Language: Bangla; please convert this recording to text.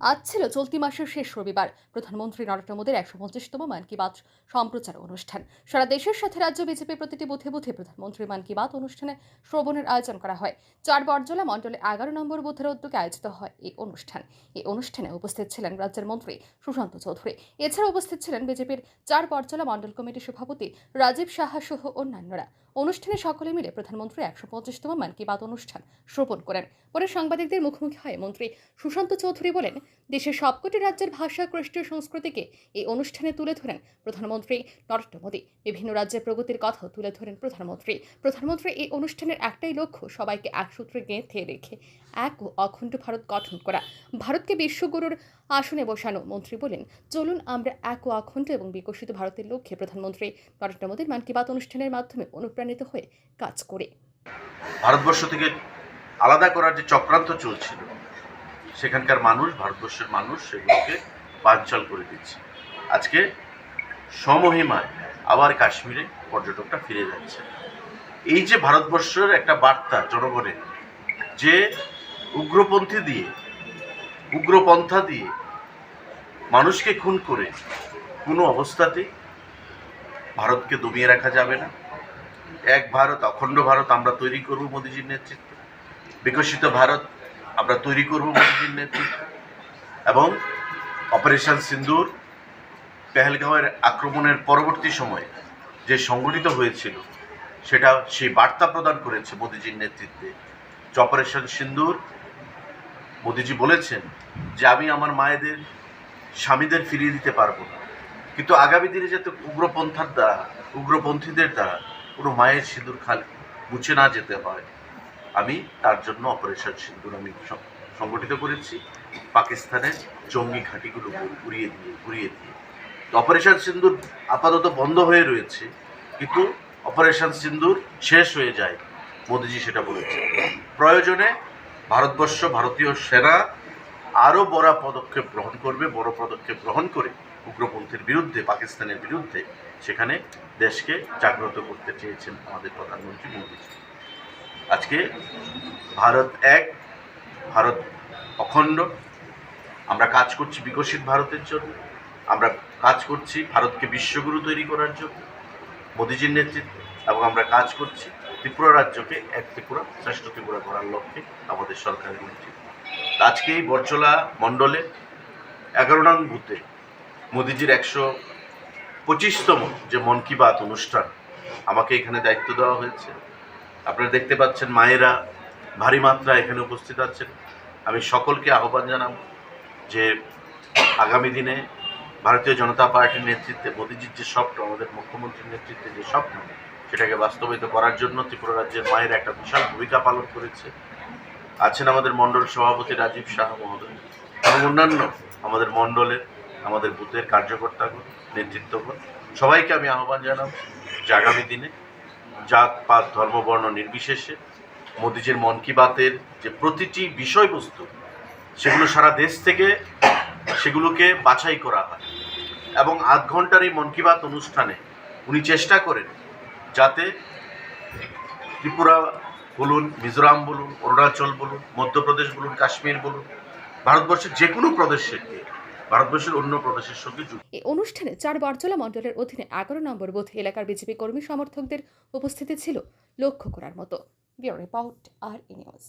আজ ছিল চলতি মাসের শেষ রবিবার। প্রধানমন্ত্রী নরেন্দ্র মোদীর একশো পঞ্চাশতম মান কি বাত সম্প্রচার অনুষ্ঠান। সারা দেশের সাথে রাজ্য বিজেপি প্রতিটি বুথে বুথে প্রধানমন্ত্রী মান কি বাত অনুষ্ঠানে শ্রবণের আয়োজন করা হয়। চার বরজলা মণ্ডলে এগারো নম্বর বুথের উদ্যোগে আয়োজিত হয় এই অনুষ্ঠান। এই অনুষ্ঠানে উপস্থিত ছিলেন রাজ্যের মন্ত্রী সুশান্ত চৌধুরী। এছাড়া উপস্থিত ছিলেন বিজেপির চার বরজলা মণ্ডল কমিটির সভাপতি রাজীব সাহা সহ অন্যান্যরা। অনুষ্ঠানে সকলে মিলে প্রধানমন্ত্রী একশো পঞ্চাশতম মান কি বাত অনুষ্ঠান শ্রবণ করেন। পরে সাংবাদিকদের মুখোমুখি হয় মন্ত্রী সুশান্ত চৌধুরী বলেন, দেশের সবকটি রাজ্যের ভাষা, কৃষ্টি সংস্কৃতিকে এই অনুষ্ঠানে তুলে ধরেন প্রধানমন্ত্রী নরেন্দ্র মোদী। বিভিন্ন রাজ্যের প্রগতির কথাও তুলে ধরেন প্রধানমন্ত্রী। প্রধানমন্ত্রী এই অনুষ্ঠানের একটাই লক্ষ্য, সবাইকে এক সূত্রে গেঁথে রেখে এক ও অখণ্ড ভারত গঠন করা। ভারতকে বিশ্বগুরুর আসনে বসানো। মন্ত্রী বলেন, চলুন আমরা এক ও অখণ্ড এবং বিকশিত ভারতের লক্ষ্যে প্রধানমন্ত্রী নরেন্দ্র মোদীর মান কি বাত অনুষ্ঠানের মাধ্যমে অনুপ্রাণিত হয়ে কাজ করে। ভারতবর্ষ থেকে আলাদা করার যে চক্রান্ত চলছিল, সেখানকার মানুষ, ভারতবর্ষের মানুষ সেগুলোকে বানচাল করে দিচ্ছে। আজকে সমহিমায় আবার কাশ্মীরে পর্যটকটা ফিরে যাচ্ছে। এই যে ভারতবর্ষের একটা বার্তা জনগণের যে উগ্রপন্থী দিয়ে, উগ্রপন্থা দিয়ে মানুষকে খুন করে কোনো অবস্থাতেই ভারতকে দমিয়ে রাখা যাবে না। এক ভারত, অখণ্ড ভারত আমরা তৈরি করব মোদীজির নেতৃত্বে। বিকশিত ভারত আমরা তৈরি করব মোদীজির নেতৃত্বে। এবং অপারেশন সিন্দুর পেহেলগাঁওয়ের আক্রমণের পরবর্তী সময়ে যে সংগঠিত হয়েছিল, সেটা সেই বার্তা প্রদান করেছে মোদীজির নেতৃত্বে। যে অপারেশন সিন্দুর, মোদীজি বলেছেন যে আমি আমার মায়েদের, স্বামীদের ফিরিয়ে দিতে পারব না। কিন্তু আগামী দিনে যাতে উগ্রপন্থার দ্বারা, উগ্রপন্থীদের দ্বারা কোনো মায়ের সিঁদুর খাল, মুছে না যেতে হয়। আমি তার জন্য অপারেশন সিঁদুর আমি সংগঠিত করেছি। পাকিস্তানের জঙ্গি ঘাঁটিগুলো উড়িয়ে দিয়ে ঘুরিয়ে দিয়ে। অপারেশন সিন্দুর আপাতত বন্ধ হয়ে রয়েছে, কিন্তু অপারেশন সিন্দুর শেষ হয়ে যায়, মোদিজি সেটা বলেছে প্রয়োজনে ভারতবর্ষ, ভারতীয় সেনা আরও বড় পদক্ষেপ গ্রহণ করবে, বড় পদক্ষেপ গ্রহণ করে উগ্রপন্থীর বিরুদ্ধে, পাকিস্তানের বিরুদ্ধে সেখানে দেশকে জাগ্রত করতে চেয়েছেন আমাদের প্রধানমন্ত্রী মোদীজি আজকে ভারত এক, ভারত অখণ্ড। আমরা কাজ করছি বিকশিত ভারতের জন্য। আমরা কাজ করছি ভারতকে বিশ্বগুরু তৈরি করার জন্য, মোদীজির নেতৃত্বে। এবং আমরা কাজ করছি ত্রিপুরা রাজ্যকে এক ত্রিপুরা, শ্রেষ্ঠ ত্রিপুরা করার লক্ষ্যে আমাদের সরকারের নেতৃত্ব। আজকে এই বরজলা মণ্ডলে এগারো নং বুথে মোদিজির একশো পঁচিশতম যে মন কি বাত অনুষ্ঠান, আমাকে এখানে দায়িত্ব দেওয়া হয়েছে। আপনারা দেখতে পাচ্ছেন মায়েরা ভারী মাত্রা এখানে উপস্থিত আছেন। আমি সকলকে আহ্বান জানাব যে আগামী দিনে ভারতীয় জনতা পার্টির নেতৃত্বে, মোদিজির যে স্বপ্ন, আমাদের মুখ্যমন্ত্রীর নেতৃত্বে যে স্বপ্ন, সেটাকে বাস্তবায়িত করার জন্য ত্রিপুরা রাজ্যের মায়ের একটা বিশাল ভূমিকা পালন করেছে। আছেন আমাদের মণ্ডল সভাপতি রাজীব শাহ মহোদয়। এবং অন্যান্য আমাদের মণ্ডলের আমাদের বুথের কার্যকর্তাগণ, নেতৃত্বগণ, সবাইকে আমি আহ্বান জানাব যে আগামী দিনে জাত, পাত, ধর্ম, বর্ণ নির্বিশেষে মোদিজির মন কি বাতের যে প্রতিটি বিষয়বস্তু, সেগুলো সারা দেশ থেকে সেগুলোকে বাছাই করা হয়। এবং আধ ঘণ্টার এই মন কি বাত অনুষ্ঠানে উনি চেষ্টা করেন যাতে ত্রিপুরা বলুন, মিজোরাম বলুন, অরুণাচল বলুন, মধ্যপ্রদেশ বলুন, কাশ্মীর বলুন, ভারতবর্ষের যে কোনো প্রদেশের ভারতবর্ষের অন্য প্রদেশের সঙ্গে যুক্ত। এই অনুষ্ঠানে চার বরজলা মণ্ডলের অধীনে এগারো নম্বর বুথ এলাকার বিজেপি কর্মী সমর্থকদের উপস্থিতি ছিল লক্ষ্য করার মতো। ব্যুরো রিপোর্ট আর নিউজ